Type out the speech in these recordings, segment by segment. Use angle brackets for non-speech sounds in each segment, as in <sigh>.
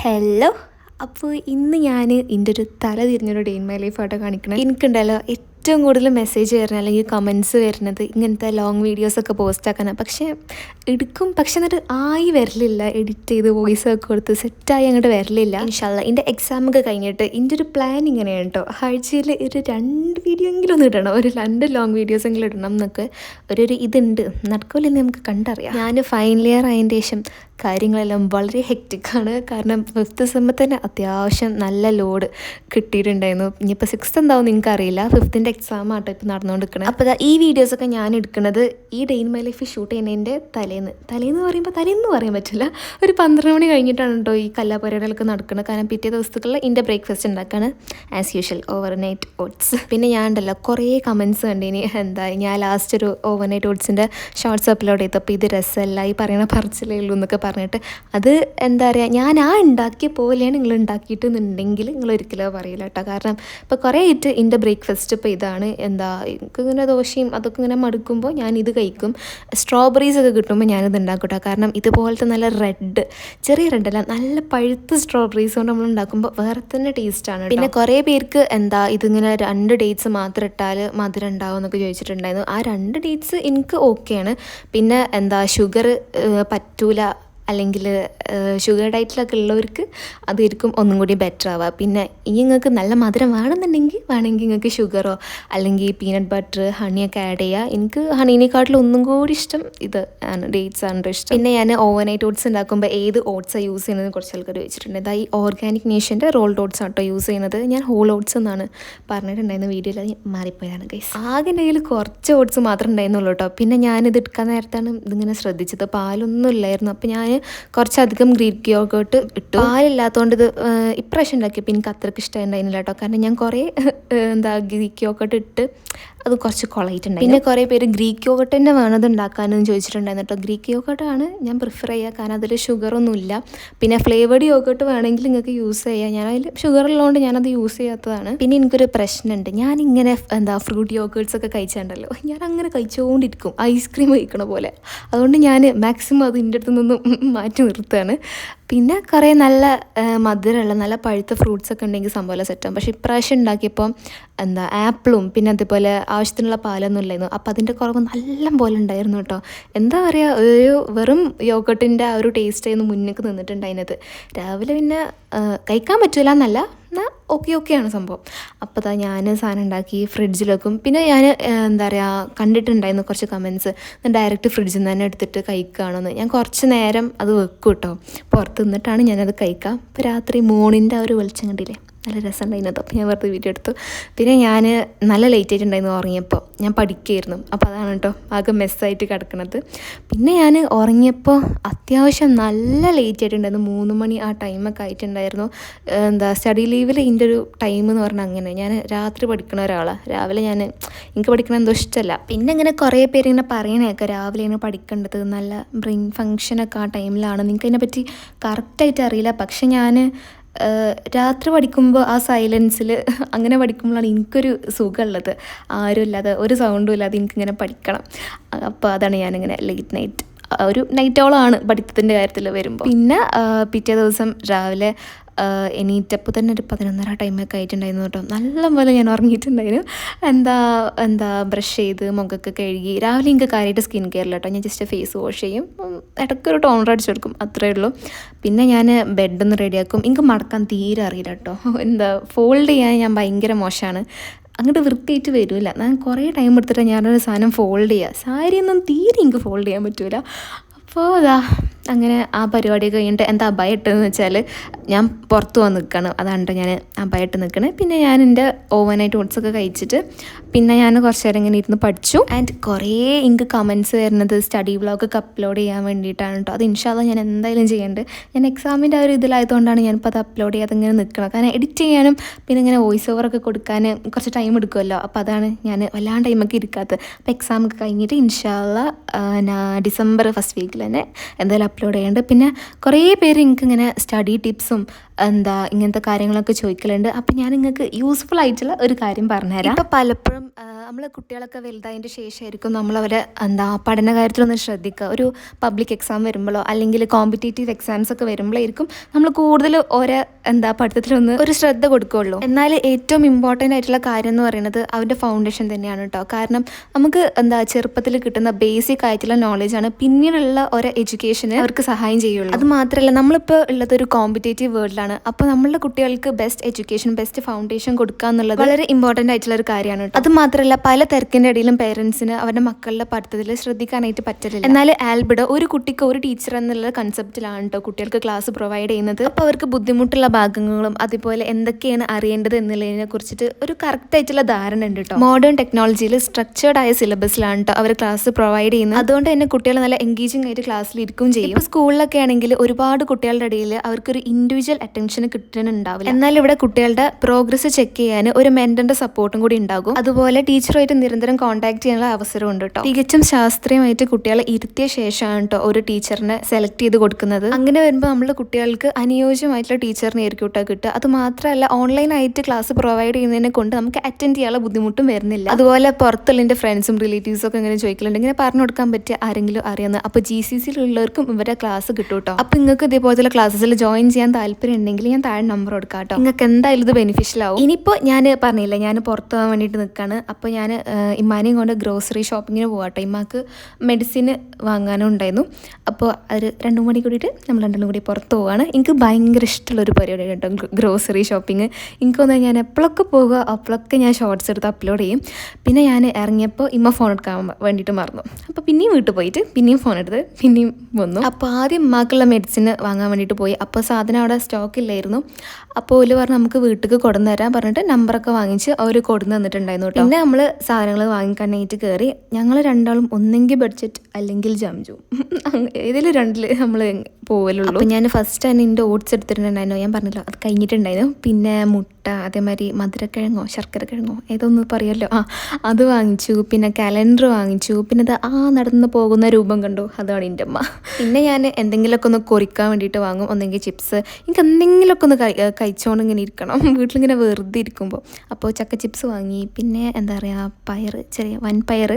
Hello അപ്പോൾ ഇന്ന് ഞാൻ എന്റെ ഒരു തല തിരിഞ്ഞൊരു ഡേ ഇൻ മൈ ലൈഫ് ആയിട്ട് കാണിക്കണം. എനിക്കുണ്ടല്ലോ ഏറ്റവും കൂടുതൽ മെസ്സേജ് വരുന്നത് അല്ലെങ്കിൽ കമൻസ് വരുന്നത് ഇങ്ങനത്തെ ലോങ് വീഡിയോസൊക്കെ പോസ്റ്റ് ആക്കാനാണ് പക്ഷേ എടുക്കും. പക്ഷെ എന്നിട്ട് ആയി വരലില്ല. എഡിറ്റ് ചെയ്ത് വോയിസ് ഒക്കെ കൊടുത്ത് സെറ്റായി അങ്ങോട്ട് വരലില്ല. ഇൻഷാല്ല എന്റെ എക്സാമൊക്കെ കഴിഞ്ഞിട്ട് എന്റെ ഒരു പ്ലാൻ ഇങ്ങനെയാണ് കേട്ടോ ആഴ്ചയിൽ ഒരു രണ്ട് വീഡിയോ എങ്കിലും ഒന്ന് ഇടണം. ഒരു രണ്ട് ലോങ് വീഡിയോസ് എങ്കിലും ഇടണം എന്നൊക്കെ ഒരു ഇതുണ്ട്. നടക്കില്ലെന്ന് നമുക്ക് കണ്ടറിയാം. ഞാൻ ഫൈനൽ ഇയർ ആയതിന്റെ ശേഷം കാര്യങ്ങളെല്ലാം വളരെ ഹെക്റ്റിക്കാണ് കാരണം ഫിഫ്ത്ത് സെമ്മിൽ തന്നെ അത്യാവശ്യം നല്ല ലോഡ് കിട്ടിയിട്ടുണ്ടായിരുന്നു. ഇനിയിപ്പോൾ സിക്സ്ത് എന്താവും നിങ്ങൾക്ക് അറിയില്ല ഫിഫ്ത്തിന്റെ എക്സാം ആട്ടോ ഇപ്പോൾ നടന്നുകൊണ്ടിരിക്കണേ അപ്പോൾ ഈ ഈ വീഡിയോസൊക്കെ ഞാൻ എടുക്കുന്നത് ഈ day in my life shoot ചെയ്യുന്നതിന്റെ തലേന്ന്. തലേന്ന് പറയുമ്പോൾ തലേന്ന് പറയാൻ പറ്റില്ല. ഒരു പന്ത്രണ്ട് മണി കഴിഞ്ഞിട്ടാണ് കേട്ടോ ഈ കലാപരിപാടികളൊക്കെ നടക്കുന്നത് കാരണം പിറ്റേ ദിവസത്തേക്കുള്ള എന്റെ ബ്രേക്ക്ഫാസ്റ്റ് ഉണ്ടാക്കുകയാണ് as usual overnight oats പിന്നെ ഞാൻ ഉണ്ടല്ലോ കുറേ കമൻസ് കണ്ടിനി. എന്താ ഞാൻ ലാസ്റ്റ് ഒരു ഓവർ നൈറ്റ് ഓട്സിന്റെ ഷോർട്സ് അപ്ലോഡ് ചെയ്തപ്പോൾ ഇത് രസമല്ല. ഈ പറയണ പറച്ചിലേ ഉള്ളൂ എന്നൊക്കെ പറഞ്ഞിട്ട് അത് എന്താ പറയുക ഞാൻ ആ ഉണ്ടാക്കിയ പോലെയാണ് നിങ്ങൾ ഉണ്ടാക്കിയിട്ടുണ്ടെങ്കിൽ നിങ്ങൾ ഒരിക്കലും പറയില്ല കേട്ടോ. കാരണം ഇപ്പോൾ കുറേ ആയിട്ട് എന്റെ ബ്രേക്ക്ഫാസ്റ്റ് ഇപ്പോൾ ഇതാണ് എന്താ എനിക്ക് ഇങ്ങനെ ദോശയും അതൊക്കെ ഇങ്ങനെ മടുക്കുമ്പോൾ ഞാൻ ഇത് കഴിക്കും. സ്ട്രോബെറീസ് ഒക്കെ കിട്ടുമ്പോൾ ഞാനിത് ഉണ്ടാക്കും കേട്ടോ. കാരണം ഇതുപോലത്തെ നല്ല റെഡ് ചെറിയ റെഡല്ല നല്ല പഴുത്ത സ്ട്രോബെറീസ് കൊണ്ട് നമ്മൾ ഉണ്ടാക്കുമ്പോൾ വേറെ തന്നെ ടേസ്റ്റാണ് പിന്നെ കുറേ പേർക്ക് എന്താ ഇതിങ്ങനെ രണ്ട് ഡേറ്റ്സ് മാത്രം ഇട്ടാൽ മധുരം ഉണ്ടാവും എന്നൊക്കെ ചോദിച്ചിട്ടുണ്ടായിരുന്നു. ആ രണ്ട് ഡേറ്റ്സ് എനിക്ക് ഓക്കെയാണ് പിന്നെ എന്താ ഷുഗർ പറ്റൂല അല്ലെങ്കിൽ ഷുഗർ ഡയറ്റിലൊക്കെ ഉള്ളവർക്ക് അതായിരിക്കും ഒന്നും കൂടി ബെറ്റർ ആവുക. പിന്നെ ഈ നിങ്ങൾക്ക് നല്ല മധുരം വേണമെന്നുണ്ടെങ്കിൽ വേണമെങ്കിൽ നിങ്ങൾക്ക് ഷുഗറോ അല്ലെങ്കിൽ പീനട്ട് ബട്ടർ ഹണിയൊക്കെ ആഡ് ചെയ്യുക. എനിക്ക് ഹണീനെക്കാട്ടിലും ഒന്നും കൂടി ഇഷ്ടം ഇത് ആണ് ഡേറ്റ്സ് ആണ് ഇഷ്ടം. പിന്നെ ഞാൻ ഓവനൈറ്റ് ഓട്സ് ഉണ്ടാക്കുമ്പോൾ ഏത് ഓട്സാണ് യൂസ് ചെയ്യുന്നത് കുറച്ച് ആൾക്കാർ ചോദിച്ചിട്ടുണ്ട്. ഇതാ ഈ ഓർഗാനിക് നേഷന്റെ റോൾഡ് ഓട്സ് ആട്ടോ യൂസ് ചെയ്യുന്നത്. ഞാൻ ഹോൾ ഓട്സ് എന്നാണ് പറഞ്ഞിട്ടുണ്ടായിരുന്ന വീഡിയോയിൽ. അത് മാറിപ്പോയതാണ് ഗൈസ് ആകെ എന്റെ കയ്യിൽ കുറച്ച് ഓട്സ് മാത്രമേ ഉണ്ടായിരുന്നുള്ളൂ കേട്ടോ പിന്നെ ഞാനിത് എടുക്കാൻ നേരത്താണ് ഇതിങ്ങനെ ശ്രദ്ധിച്ചത്. പാലൊന്നും ഇല്ലായിരുന്നു. അപ്പോൾ ഞാൻ കുറച്ചധികം ഗ്രീക്ക് യോഗോട്ട് ഇട്ടു. പാലില്ലാത്തതുകൊണ്ട് ഇത് ഇപ്രാവശ്യം ഉണ്ടാക്കിയപ്പോൾ എനിക്ക് അത്രയ്ക്ക് ഇഷ്ടമുണ്ടായിരുന്നില്ല കേട്ടോ കാരണം ഞാൻ കുറേ എന്താ ഗ്രീക്ക് യോഗോട്ട് ഇട്ട് അത് കുറച്ച് കൊളയിട്ടുണ്ടായി പിന്നെ കുറേ പേര് ഗ്രീക്ക് യോഗട്ട് തന്നെ വേണത് ഉണ്ടാക്കാനെന്ന് ചോദിച്ചിട്ടുണ്ടായിരുന്നു കേട്ടോ. ഗ്രീക്ക് യോഗട്ടാണ് ഞാൻ പ്രിഫർ ചെയ്യുക കാരണം അതിൽ ഷുഗറൊന്നും ഇല്ല പിന്നെ ഫ്ലേവേഡ് യോഗട്ട് വേണമെങ്കിൽ നിങ്ങൾക്ക് യൂസ് ചെയ്യാം. ഞാൻ അതിൽ ഷുഗർ ഉള്ളതുകൊണ്ട് ഞാനത് യൂസ് ചെയ്യാത്തതാണ്. പിന്നെ എനിക്കൊരു പ്രശ്നമുണ്ട്. ഞാൻ ഇങ്ങനെ എന്താ ഫ്രൂട്ട് യോഗേർട്സ് ഒക്കെ കഴിച്ചിട്ടുണ്ടല്ലോ ഞാൻ അങ്ങനെ കഴിച്ചുകൊണ്ടിരിക്കും ഐസ്ക്രീം കഴിക്കണ പോലെ. അതുകൊണ്ട് ഞാൻ മാക്സിമം അത് എന്റെ അടുത്ത് നിന്നും മാറ്റി നിർത്തുകയാണ്. പിന്നെ കുറേ നല്ല മധുരമുള്ള നല്ല പഴുത്ത ഫ്രൂട്ട്സ് ഒക്കെ ഉണ്ടെങ്കിൽ സംഭവം സെറ്റാകും പക്ഷേ ഇപ്രാവശ്യം ഉണ്ടാക്കിയപ്പോൾ എന്താ ആപ്പിളും പിന്നെ അതുപോലെ ആവശ്യത്തിനുള്ള പാലൊന്നും ഇല്ലായിരുന്നു. അപ്പോൾ അതിന്റെ കുറവ് നല്ല പോലെ ഉണ്ടായിരുന്നു കേട്ടോ. എന്താ പറയുക ഒരു വെറും യോഗട്ടിന്റെ ആ ഒരു ടേസ്റ്റ് ആയിരുന്നു മുന്നേക്ക് നിന്നിട്ടുണ്ട് അതിനകത്ത് രാവിലെ പിന്നെ കഴിക്കാൻ പറ്റില്ല എന്നല്ല എന്നാൽ ഓക്കെ ഓക്കെയാണ് സംഭവം. അപ്പോൾ അതാ ഞാൻ സാധനം ഉണ്ടാക്കി ഫ്രിഡ്ജിൽ വെക്കും. പിന്നെ ഞാൻ എന്താ പറയുക കണ്ടിട്ടുണ്ടായിരുന്നു കുറച്ച് കമൻസ് ഡയറക്റ്റ് ഫ്രിഡ്ജിൽ നിന്ന് തന്നെ എടുത്തിട്ട് കഴിക്കുകയാണെന്ന് ഞാൻ കുറച്ച് നേരം അത് വെക്കും കേട്ടോ. പുറത്ത് നിന്നിട്ടാണ് ഞാനത് കഴിക്കാം. അപ്പോൾ രാത്രി മോണിന്റെ ആ ഒരു വെളിച്ചം കണ്ടില്ലേ? നല്ല രസമുണ്ടായിരുന്നു. അപ്പോൾ ഞാൻ വെറുതെ വീഡിയോ എടുത്തു. പിന്നെ ഞാൻ നല്ല ലേറ്റ് ആയിട്ടുണ്ടായിരുന്നു ഉറങ്ങിയപ്പോൾ ഞാൻ പഠിക്കുകയായിരുന്നു അപ്പോൾ അതാണ് കേട്ടോ ആകെ മെസ്സായിട്ട് കിടക്കുന്നത് പിന്നെ ഞാൻ ഉറങ്ങിയപ്പോൾ അത്യാവശ്യം നല്ല ലേറ്റ് ആയിട്ടുണ്ടായിരുന്നു. മൂന്ന് മണി ആ ടൈമൊക്കെ ആയിട്ടുണ്ടായിരുന്നു. എന്താ സ്റ്റഡി ലീവിൽ ഇതിന്റെ ഒരു ടൈം എന്ന് പറഞ്ഞാൽ അങ്ങനെ. ഞാൻ രാത്രി പഠിക്കുന്ന ഒരാളാണ് രാവിലെ ഞാൻ എനിക്ക് പഠിക്കണ എന്തോ ഇഷ്ടമല്ല പിന്നെ ഇങ്ങനെ കുറേ പേര് ഇങ്ങനെ പറയണേക്കെ രാവിലെ ഇങ്ങനെ പഠിക്കേണ്ടത് നല്ല ബ്രെയിൻ ഫങ്ഷനൊക്കെ ആ ടൈമിലാണ് നിങ്ങൾക്ക് അതിനെപ്പറ്റി കറക്റ്റായിട്ട് അറിയില്ല. പക്ഷെ ഞാൻ രാത്രി പഠിക്കുമ്പോൾ ആ സൈലൻസിൽ <laughs> അങ്ങനെ പഠിക്കുമ്പോഴാണ് എനിക്കൊരു സുഖമുള്ളത്. ആരുമില്ലാതെ ഒരു സൗണ്ടും ഇല്ലാതെ എനിക്കിങ്ങനെ പഠിക്കണം. അപ്പോൾ അതാണ് ഞാനിങ്ങനെ ലേറ്റ് നൈറ്റ് ഒരു നൈറ്റ് ഓളാണ് പഠിത്തത്തിന്റെ കാര്യത്തിൽ വരുമ്പോൾ പിന്നെ പിറ്റേ ദിവസം രാവിലെ എണീറ്റപ്പോൾ തന്നെ ഒരു പതിനൊന്നര ടൈമൊക്കെ ആയിട്ടുണ്ടായിരുന്നു കേട്ടോ. നല്ല പോലെ ഞാൻ ഉറങ്ങിയിട്ടുണ്ടായിരുന്നു. എന്താ എന്താ ബ്രഷ് ചെയ്ത് മുഖമൊക്കെ കഴുകി രാവിലെ എനിക്ക് കാര്യമായിട്ട് സ്കിൻ കെയറില്ല കേട്ടോ. ഞാൻ ജസ്റ്റ് ഫേസ് വാഷ് ചെയ്യും. ഇടയ്ക്ക് ഇടയ്ക്കൊരു ടോണർ അടിച്ചു കൊടുക്കും. അത്രേ ഉള്ളൂ. പിന്നെ ഞാൻ ബെഡൊന്ന് റെഡിയാക്കും എനിക്ക് മടക്കാൻ തീരെ അറിയില്ല കേട്ടോ. എന്താ ഫോൾഡ് ചെയ്യാൻ ഞാൻ ഭയങ്കര മോശമാണ് അങ്ങോട്ട് വൃത്തിയായിട്ട് വരില്ല. ഞാൻ കുറേ ടൈം എടുത്തിട്ടാണ് ഞാനൊരു സാധനം ഫോൾഡ് ചെയ്യുക സാരിയൊന്നും തീരെ എനിക്ക് ഫോൾഡ് ചെയ്യാൻ പറ്റില്ല അപ്പോൾ അതാ അങ്ങനെ ആ പരിപാടി കഴിഞ്ഞിട്ട് എന്താ അബായ ഇട്ടതെന്ന് വെച്ചാൽ ഞാൻ പുറത്ത് വന്ന് നിൽക്കണം അതാണ് ഞാൻ അബായ ഇട്ട് നിൽക്കണേ. പിന്നെ ഞാൻ എന്റെ ഓവനായിട്ട് ഓട്സൊക്കെ കഴിച്ചിട്ട് പിന്നെ ഞാൻ കുറച്ച് നേരം ഇങ്ങനെ ഇരുന്ന് പഠിച്ചു. ആൻഡ് കുറേ ഇങ്ക് കമൻസ് വരുന്നത് സ്റ്റഡി വ്ളോഗൊക്കെ അപ്ലോഡ് ചെയ്യാൻ വേണ്ടിയിട്ടാണ് കേട്ടോ അത് ഇൻഷാല്ല ഞാൻ എന്തായാലും ചെയ്യേണ്ടത് ഞാൻ എക്സാമിന്റെ ആ ഒരു ഇതിലായതുകൊണ്ടാണ് ഞാനിപ്പോൾ അത് അപ്ലോഡ് ചെയ്യാതെ ഇങ്ങനെ നിൽക്കണം കാരണം എഡിറ്റ് ചെയ്യാനും പിന്നെ ഇങ്ങനെ വോയിസ് ഓവറൊക്കെ കൊടുക്കാൻ കുറച്ച് ടൈം എടുക്കുമല്ലോ അപ്പോൾ അതാണ് ഞാൻ വല്ലാണ്ട് ടൈമൊക്കെ ഇരിക്കാത്തത്. അപ്പോൾ എക്സാം ഒക്കെ കഴിഞ്ഞിട്ട് ഇൻഷാല്ല ഡിസംബർ ഫസ്റ്റ് വീക്കിൽ തന്നെ എന്തായാലും അപ്ലോഡ് ചെയ്യുന്നുണ്ട് പിന്നെ കുറേ പേര് എനിക്ക് ഇങ്ങനെ സ്റ്റഡി ടിപ്സും എന്താ ഇങ്ങനത്തെ കാര്യങ്ങളൊക്കെ ചോദിക്കലുണ്ട്. അപ്പം ഞാൻ നിങ്ങൾക്ക് യൂസ്ഫുൾ ആയിട്ടുള്ള ഒരു കാര്യം പറഞ്ഞുതരാം. ഇപ്പം പലപ്പോഴും നമ്മൾ കുട്ടികളൊക്കെ വലുതായതിന്റെ ശേഷമായിരിക്കും നമ്മളവരെ എന്താ പഠന കാര്യത്തിലൊന്ന് ശ്രദ്ധിക്കുക ഒരു പബ്ലിക് എക്സാം വരുമ്പോഴോ അല്ലെങ്കിൽ കോമ്പറ്റേറ്റീവ് എക്സാംസ് ഒക്കെ വരുമ്പോഴായിരിക്കും നമ്മൾ കൂടുതൽ ഓരോ എന്താ പഠിത്തത്തിലൊന്ന് ഒരു ശ്രദ്ധ കൊടുക്കുകയുള്ളൂ എന്നാൽ ഏറ്റവും ഇമ്പോർട്ടന്റ് ആയിട്ടുള്ള കാര്യം എന്ന് പറയുന്നത് അവന്റെ ഫൗണ്ടേഷൻ തന്നെയാണ് കേട്ടോ കാരണം നമുക്ക് എന്താ ചെറുപ്പത്തിൽ കിട്ടുന്ന ബേസിക് ആയിട്ടുള്ള നോളജാണ് പിന്നീടുള്ള ഓരോ എഡ്യൂക്കേഷന് അവർക്ക് സഹായം ചെയ്യുള്ളൂ. അത് മാത്രമല്ല നമ്മളിപ്പോൾ ഉള്ളത് ഒരു കോമ്പറ്റേറ്റീവ് വേൾഡിലാണ് അപ്പോൾ നമ്മളുടെ കുട്ടികൾക്ക് ബെസ്റ്റ് എഡ്യൂക്കേഷൻ ബെസ്റ്റ് ഫൗണ്ടേഷൻ കൊടുക്കുക എന്നുള്ളത് വളരെ ഇമ്പോർട്ടന്റ് ആയിട്ടുള്ള ഒരു കാര്യമാണ് അത് മാത്രമല്ല പല തിരക്കിന്റെ ഇടയിലും പേരൻസിന് അവരുടെ മക്കളുടെ പഠിത്തത്തിൽ ശ്രദ്ധിക്കാനായിട്ട് പറ്റില്ല എന്നാൽ ആൽബിഡോ ഒരു കുട്ടിക്ക് ഒരു ടീച്ചർ എന്നുള്ള കൺസെപ്റ്റിലാണ് കേട്ടോ കുട്ടികൾക്ക് ക്ലാസ് പ്രൊവൈഡ് ചെയ്യുന്നത്. അപ്പോൾ അവർക്ക് ബുദ്ധിമുട്ടുള്ള ഭാഗങ്ങളും അതുപോലെ എന്തൊക്കെയാണ് അറിയേണ്ടത് എന്നുള്ളതിനെ കുറിച്ചിട്ട് ഒരു കറക്റ്റ് ആയിട്ടുള്ള ധാരണ ഉണ്ട് കേട്ടോ മോഡേൺ ടെക്നോളജിയിൽ സ്ട്രക്ചേർഡ് ആയ സിലബസിലാണ് കേട്ടോ അവർ ക്ലാസ് പ്രൊവൈഡ് ചെയ്യുന്നത്. അതുകൊണ്ട് തന്നെ കുട്ടികൾ നല്ല എൻഗേജിംഗ് ആയിട്ട് ക്ലാസ്സിൽ ഇരിക്കുകയും ചെയ്യും. ഇപ്പോൾ സ്കൂളിലൊക്കെ ആണെങ്കിൽ ഒരുപാട് കുട്ടികളുടെ ഇടയിൽ അവർക്കൊരു ഇൻഡിവിജ്വൽ അറ്റൻഷൻ കിട്ടുന്നുണ്ടാവില്ല എന്നാൽ ഇവിടെ കുട്ടികളുടെ പ്രോഗ്രസ് ചെക്ക് ചെയ്യാൻ ഒരു മെന്ററിന്റെ സപ്പോർട്ടും കൂടി ഉണ്ടാകും. അതുപോലെ ടീച്ചറുമായിട്ട് നിരന്തരം കോൺടാക്ട് ചെയ്യാനുള്ള അവസരം ഉണ്ട് കേട്ടോ തികച്ചും ശാസ്ത്രീയമായിട്ട് കുട്ടികളെ ഇരുത്തിയ ശേഷമാണ് കേട്ടോ ഒരു ടീച്ചറിനെ സെലക്ട് ചെയ്ത് കൊടുക്കുന്നത്. അങ്ങനെ വരുമ്പോൾ നമ്മുടെ കുട്ടികൾക്ക് അനുയോജ്യമായിട്ടുള്ള ടീച്ചറിനെ ആയിരിക്കും കേട്ടോ കിട്ടുക. അത് മാത്രമല്ല ഓൺലൈനായിട്ട് ക്ലാസ് പ്രൊവൈഡ് ചെയ്യുന്നതിനെ കൊണ്ട് നമുക്ക് അറ്റൻഡ് ചെയ്യാനുള്ള ബുദ്ധിമുട്ടും വരുന്നില്ല. അതുപോലെ പുറത്തുള്ള എന്റെ ഫ്രണ്ട്സും റിലേറ്റീവ്സും ഒക്കെ ഇങ്ങനെ ചോദിക്കലുണ്ട്. ഇങ്ങനെ പറഞ്ഞു കൊടുക്കാൻ പറ്റിയ ആരെങ്കിലും അറിയാവുന്ന അപ്പോൾ ജി സി സിയിലുള്ളവർക്കും ഇവരുടെ ക്ലാസ് കിട്ടും കേട്ടോ അപ്പോൾ നിങ്ങൾക്ക് ഇതേപോലത്തെ ക്ലാസ്സസിൽ ജോയിൻ ചെയ്യാൻ താല്പര്യം ഉണ്ടെങ്കിൽ ഞാൻ താഴെ നമ്പർ കൊടുക്കാം കേട്ടോ. നിങ്ങൾക്ക് എന്തായാലും ഇത് ബെനിഫിഷ്യൽ ആവും. ഇനിയിപ്പോൾ ഞാൻ പറഞ്ഞില്ല ഞാൻ പുറത്ത് പോകാൻ വേണ്ടിയിട്ട് നിൽക്കുകയാണ് അപ്പോൾ ഞാൻ ഇമ്മാനെയും കൊണ്ട് ഗ്രോസറി ഷോപ്പിങ്ങിന് പോകാട്ടോ ഇമ്മാക്ക് മെഡിസിൻ വാങ്ങാനും ഉണ്ടായിരുന്നു അപ്പോൾ ഒരു രണ്ടു മണി കൂടിയിട്ട് നമ്മൾ രണ്ടും കൂടി പുറത്ത് പോവാണ്. എനിക്ക് ഭയങ്കര ഇഷ്ടമുള്ളൊരു പരിപാടിയാണ് കേട്ടോ ഗ്രോസറി ഷോപ്പിംഗ് എനിക്ക് തോന്നുന്നത് ഞാൻ എപ്പോഴൊക്കെ പോകുക അപ്പോഴൊക്കെ ഞാൻ ഷോർട്സ് എടുത്ത് അപ്ലോഡ് ചെയ്യും. പിന്നെ ഞാൻ ഇറങ്ങിയപ്പോൾ ഇമ്മ ഫോൺ എടുക്കാൻ വേണ്ടിയിട്ട് മറന്നു. അപ്പോൾ പിന്നെയും വീട്ടിൽ പോയിട്ട് പിന്നെയും ഫോൺ എടുത്ത് പിന്നെയും വന്നു. അപ്പോൾ ആദ്യം ഉമ്മാക്കുള്ള മെഡിസിൻ വാങ്ങാൻ വേണ്ടിയിട്ട് പോയി. അപ്പോൾ സാധനം അവിടെ സ്റ്റോക്ക് ഇല്ലായിരുന്നു. അപ്പോൾ ഓൽ പറഞ്ഞ് നമുക്ക് വീട്ടിൽ കൊടുന്നു തരാൻ പറഞ്ഞിട്ട് നമ്പറൊക്കെ വാങ്ങിച്ച് അവർ കൊടുന്നു തന്നിട്ടുണ്ടായിരുന്നു പിന്നെ നമ്മൾ സാധനങ്ങൾ വാങ്ങിക്കാനായിട്ട് കയറി ഞങ്ങൾ രണ്ടാളും ഒന്നെങ്കിൽ ബഡ്ജറ്റ് അല്ലെങ്കിൽ ജംജു <laughs> ഏതെങ്കിലും രണ്ടിൽ നമ്മൾ പോവലുള്ളൂ. അപ്പോൾ ഞാൻ ഫസ്റ്റ് തന്നെ എന്റെ ഓട്സ് എടുത്തിട്ടുണ്ടായിരുന്നു. ഞാൻ പറഞ്ഞല്ലോ അത് കഴിഞ്ഞിട്ടുണ്ടായിരുന്നു. പിന്നെ മുട്ട അതേമാതിരി മധുരക്കിഴങ്ങോ ശർക്കരക്കിഴങ്ങോ ഏതൊന്നും പറയുമല്ലോ ആ അത് വാങ്ങിച്ചു. പിന്നെ കലണ്ടർ വാങ്ങിച്ചു. പിന്നെ അത് ആ നടന്ന് പോകുന്ന രൂപം കണ്ടു. അതാണ് എന്റെ അമ്മ പിന്നെ ഞാൻ എന്തെങ്കിലുമൊക്കെ ഒന്ന് കൊറിക്കാൻ വേണ്ടിയിട്ട് വാങ്ങും. ഒന്നെങ്കിൽ ചിപ്സ് എനിക്ക് എന്തെങ്കിലുമൊക്കെ ഒന്ന് കഴി കഴിച്ചുകൊണ്ട് ഇങ്ങനെ ഇരിക്കണം. <laughs> വീട്ടിലിങ്ങനെ വെറുതെ ഇരിക്കുമ്പോൾ അപ്പോൾ ചക്ക ചിപ്സ് വാങ്ങി. പിന്നെ എന്താ പറയുക പയർ ചെറിയ വൻപയർ.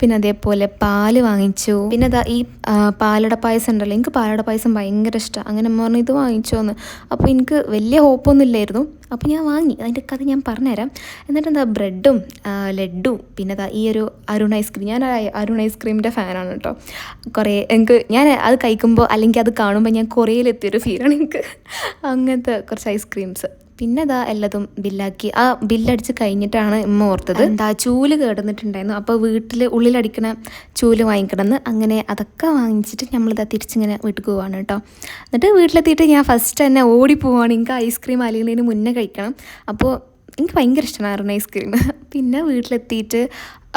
പിന്നെ അതേപോലെ പാൽ വാങ്ങിച്ചു. പിന്നെ ഈ പാലട പായസം ഉണ്ടല്ലോ. എനിക്ക് പാലട പായസം ഭയങ്കര ഇഷ്ടമാണ് അങ്ങനെ അമ്മ പറഞ്ഞു ഇത് വാങ്ങിച്ചോന്ന്. അപ്പോൾ എനിക്ക് വലിയ ഹോപ്പൊന്നും ഇല്ലായിരുന്നു അപ്പോൾ ഞാൻ വാങ്ങി. അതിന്റെ കഥ ഞാൻ പറഞ്ഞുതരാം. എന്നിട്ട് എന്താ ബ്രെഡും ലഡും പിന്നെ ഈ ഒരു അരുൺ ഐസ്ക്രീം ഞാൻ അരുൺ ഐസ്ക്രീമിന്റെ ഫാനാണ് കേട്ടോ. കുറേ എനിക്ക് ഞാൻ അത് കഴിക്കുമ്പോൾ അല്ലെങ്കിൽ അത് കാണുമ്പോൾ ഞാൻ കുറേയിലെത്തിയൊരു ഫീലാണ് എനിക്ക് അങ്ങനത്തെ കുറച്ച് ഐസ്ക്രീംസ് പിന്നെ അതാ എല്ലാതും ബില്ലാക്കി. ആ ബില്ലടിച്ച് കഴിഞ്ഞിട്ടാണ് ഇമ്മ ഓർത്തത്. എന്താ ചൂൽ കേടന്നിട്ടുണ്ടായിരുന്നു. അപ്പോൾ വീട്ടിൽ ഉള്ളിലടിക്കണ ചൂൽ വാങ്ങിക്കണമെന്ന് അങ്ങനെ അതൊക്കെ വാങ്ങിച്ചിട്ട് നമ്മളിതാ തിരിച്ചിങ്ങനെ വീട്ടിൽ പോവാണ് കേട്ടോ. എന്നിട്ട് വീട്ടിലെത്തിയിട്ട് ഞാൻ ഫസ്റ്റ് തന്നെ ഓടി പോവാണ്. എനിക്ക് ഐസ്ക്രീം അലിയുന്നതിന് മുന്നേ കഴിക്കണം. അപ്പോൾ എനിക്ക് ഭയങ്കര ഇഷ്ടമായിരുന്നു ഐസ്ക്രീം പിന്നെ വീട്ടിലെത്തിയിട്ട്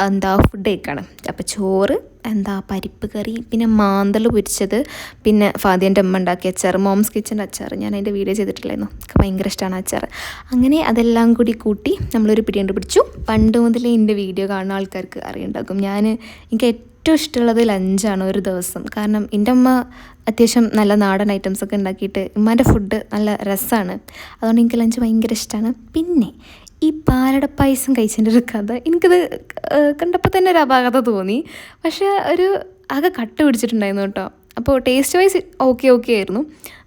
എന്താ ഫുഡ് കഴിക്കണം. അപ്പോൾ ചോറ് എന്താ പരിപ്പ് കറി പിന്നെ മാന്തൽ പൊരിച്ചത് പിന്നെ ഫാദിയന്റെ അമ്മ ഉണ്ടാക്കിയ അച്ചാർ മോംസ് കിച്ചന്റെ അച്ചാർ ഞാൻ അതിന്റെ വീഡിയോ ചെയ്തിട്ടില്ലായിരുന്നു എനിക്ക് ഭയങ്കര ഇഷ്ടമാണ് അച്ചാർ അങ്ങനെ അതെല്ലാം കൂടി കൂട്ടി നമ്മളൊരു പിടി പിടിച്ചു. പണ്ട് മുതലേ എന്റെ വീഡിയോ കാണുന്ന ആൾക്കാർക്ക് അറിയുണ്ടാക്കും ഞാൻ എനിക്ക് ഏറ്റവും ഇഷ്ടമുള്ളത് ലഞ്ചാണ് ഒരു ദിവസം. കാരണം എന്റെ അമ്മ അത്യാവശ്യം നല്ല നാടൻ ഐറ്റംസ് ഒക്കെ ഉണ്ടാക്കിയിട്ട് ഉമ്മാന്റെ ഫുഡ് നല്ല രസമാണ്. അതുകൊണ്ട് എനിക്ക് ലഞ്ച് ഭയങ്കര ഇഷ്ടമാണ് പിന്നെ ഈ പാലട പായസം കഴിച്ചതിന്റെ ഒരു കഥ. എനിക്കത് കണ്ടപ്പോൾ തന്നെ ഒരു അപാകത തോന്നി. പക്ഷേ ഒരു ആകെ കട്ട് പിടിച്ചിട്ടുണ്ടായിരുന്നു കേട്ടോ. അപ്പോൾ ടേസ്റ്റ് വൈസ് ഓക്കെ ഓക്കെ ആയിരുന്നു.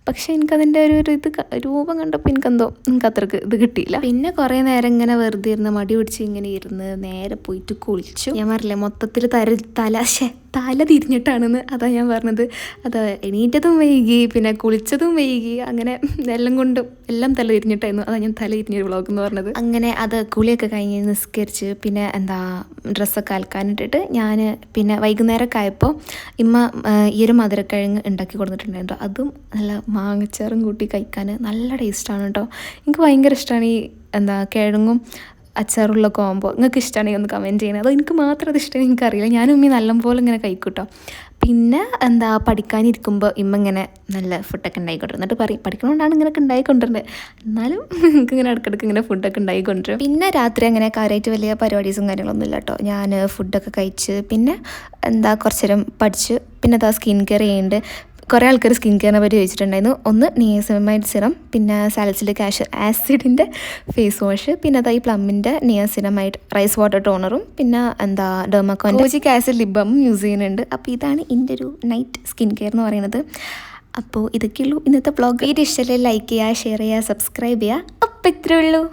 പക്ഷേ എനിക്കതിന്റെ ഒരു ഒരു ഇത് രൂപം കണ്ടപ്പോൾ എനിക്കെന്തോ എനിക്ക് അത്രയ്ക്ക് ഇത് കിട്ടിയില്ല. പിന്നെ കുറേ നേരം ഇങ്ങനെ വെറുതെ ഇരുന്ന് മടി പിടിച്ച് ഇങ്ങനെ ഇരുന്ന് നേരെ പോയിട്ട് കുളിച്ചു. ഞാൻ പറഞ്ഞില്ലേ മൊത്തത്തിൽ തര തല ശേ തല തിരിഞ്ഞിട്ടാണെന്ന് അതാ ഞാൻ പറഞ്ഞത്. അത് എണീറ്റതും വൈകി പിന്നെ കുളിച്ചതും വൈകി അങ്ങനെ എല്ലാം കൊണ്ടും എല്ലാം തല തിരിഞ്ഞിട്ടായിരുന്നു. അതാ ഞാൻ തല തിരിഞ്ഞൊരു വ്ളോഗ് എന്ന് പറഞ്ഞത്. അങ്ങനെ അത് കുളിയൊക്കെ കഴിഞ്ഞ് നിസ്കരിച്ച് പിന്നെ എന്താ ഡ്രസ്സൊക്കെ അലക്കാനിട്ടിട്ട് ഞാൻ പിന്നെ വൈകുന്നേരമൊക്കെ ആയപ്പോൾ ഇമ്മ ഈ ഒരു മധുരക്കിഴങ്ങ് ഉണ്ടാക്കി കൊടുത്തിട്ടുണ്ടായിരുന്നു. അതും നല്ല മാങ്ങച്ചാറും കൂട്ടി കഴിക്കാൻ നല്ല ടേസ്റ്റാണ് കേട്ടോ. എനിക്ക് ഭയങ്കര ഇഷ്ടമാണ് ഈ എന്താ കിഴങ്ങും അച്ചാറുള്ള കോംബോ നിങ്ങൾക്ക് ഇഷ്ടമാണെങ്കിൽ ഒന്ന് കമന്റ് ചെയ്യണം? അതോ എനിക്ക് മാത്രം അത് ഇഷ്ടം എനിക്കറിയില്ല. ഞാനും ഉമ്മി നല്ലപോലെ ഇങ്ങനെ കഴിക്കൂട്ടോ കേട്ടോ. പിന്നെ എന്താ പഠിക്കാനിരിക്കുമ്പോൾ ഇമ്മ ഇങ്ങനെ നല്ല ഫുഡൊക്കെ ഉണ്ടായിക്കൊണ്ടിരുന്നു എന്നിട്ട് പറയും പഠിക്കണോണ്ടാണ് ഇങ്ങനെയൊക്കെ ഉണ്ടായിക്കൊണ്ടിരുന്നത് എന്നാലും നിങ്ങൾക്ക് ഇങ്ങനെ ഇടയ്ക്കിടയ്ക്ക് ഇങ്ങനെ ഫുഡൊക്കെ ഉണ്ടായിക്കൊണ്ടിരും. പിന്നെ രാത്രി അങ്ങനെ കാര്യമായിട്ട് വലിയ പരിപാടീസും കാര്യങ്ങളൊന്നും ഇല്ല കേട്ടോ. ഞാൻ ഫുഡൊക്കെ കഴിച്ച് പിന്നെ എന്താ കുറച്ച് നേരം പഠിച്ച് പിന്നെ അതാ സ്കിൻ കെയർ ചെയ്യുന്നുണ്ട് കുറേ ആൾക്കാർ സ്കിൻ കെയറിനെ പറ്റി ചോദിച്ചിട്ടുണ്ടായിരുന്നു. ഒന്ന് നിയസമൈഡ് സിറം പിന്നെ സാലസിലിക് ആഷ് ആസിഡിന്റെ ഫേസ് വാഷ് പിന്നെ അതായത് പ്ലമ്മിന്റെ നിയസിനമൈഡ് റൈസ് വാട്ടർ ടോണറും പിന്നെ എന്താ ഡെർമക്കോൻ കോജിക് ആസിഡ് ലിബമും യൂസ് ചെയ്യുന്നുണ്ട്. അപ്പോൾ ഇതാണ് എന്റെ ഒരു നൈറ്റ് സ്കിൻ കെയർ എന്ന് പറയുന്നത്. അപ്പോൾ ഇതൊക്കെയുള്ളൂ ഇന്നത്തെ ബ്ലോഗ് വീഡിയോ ഇഷ്ടമല്ലേ ലൈക്ക് ചെയ്യുക ഷെയർ ചെയ്യുക സബ്സ്ക്രൈബ് ചെയ്യുക. അപ്പം ഇത്രയേ ഉള്ളൂ.